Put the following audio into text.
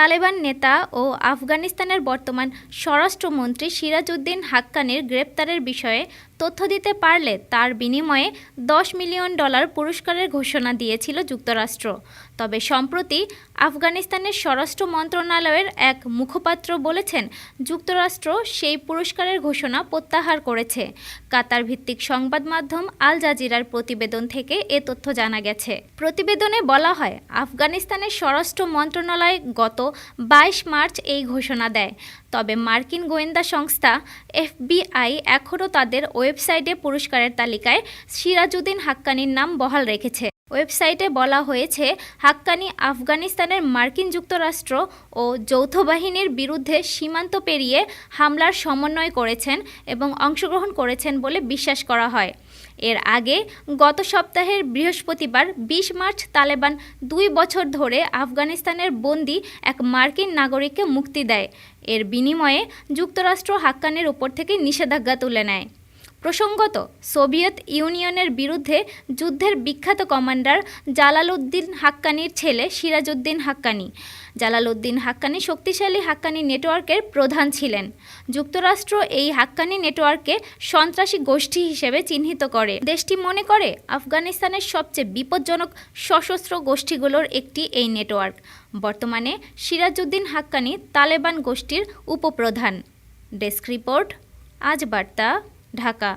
তালেবান নেতা ও আফগানিস্তানের বর্তমান স্বরাষ্ট্রমন্ত্রী সিরাজউদ্দিন হাক্কানির গ্রেপ্তারের বিষয়ে তথ্য দিতে পারলে তার বিনিময়ে দশ মিলিয়ন ডলার পুরস্কারের ঘোষণা দিয়েছিল যুক্তরাষ্ট্র। তবে সম্প্রতি আফগানিস্তানের স্বরাষ্ট্র মন্ত্রণালয়ের এক মুখপাত্র বলেছেন, যুক্তরাষ্ট্র সেই পুরস্কারের ঘোষণা প্রত্যাহার করেছে। কাতার ভিত্তিক সংবাদ মাধ্যম আল জাজিরার প্রতিবেদন থেকে এ তথ্য জানা গেছে। প্রতিবেদনে বলা হয়, আফগানিস্তানের স্বরাষ্ট্র মন্ত্রণালয় গত বাইশ মার্চ এই ঘোষণা দেয়। তবে মার্কিন গোয়েন্দা সংস্থা এফবিআই এখনও তাদের ওয়েবসাইটে পুরস্কারের তালিকায় সিরাজউদ্দিন হাক্কানির নাম বহাল রেখেছে। ওয়েবসাইটে বলা হয়েছে, হাক্কানি আফগানিস্তানের মার্কিন যুক্তরাষ্ট্র ও যৌথ বাহিনীর বিরুদ্ধে সীমান্ত পেরিয়ে হামলার সমন্বয় করেছেন এবং অংশগ্রহণ করেছেন বলে বিশ্বাস করা হয়। এর আগে গত সপ্তাহের বৃহস্পতিবার, বিশ মার্চ, তালেবান দুই বছর ধরে আফগানিস্তানের বন্দি এক মার্কিন নাগরিককে মুক্তি দেয়। এর বিনিময়ে যুক্তরাষ্ট্র হাক্কানের উপর থেকে নিষেধাজ্ঞা তুলে নেয়। প্রসঙ্গত, সোভিয়েত ইউনিয়নের বিরুদ্ধে যুদ্ধের বিখ্যাত কমান্ডার জালালউদ্দিন হাক্কানির ছেলে সিরাজউদ্দিন হাক্কানি। জালালউদ্দিন হাক্কানি শক্তিশালী হাক্কানি নেটওয়ার্কের প্রধান ছিলেন। যুক্তরাষ্ট্র এই হাক্কানি নেটওয়ার্ককে সন্ত্রাসী গোষ্ঠী হিসেবে চিহ্নিত করে। দেশটি মনে করে, আফগানিস্তানের সবচেয়ে বিপজ্জনক সশস্ত্র গোষ্ঠীগুলোর একটি এই নেটওয়ার্ক। বর্তমানে সিরাজউদ্দিন হাক্কানি তালেবান গোষ্ঠীর উপপ্রধান। ডেস্ক রিপোর্ট, আজ বার্তা। ঢাকা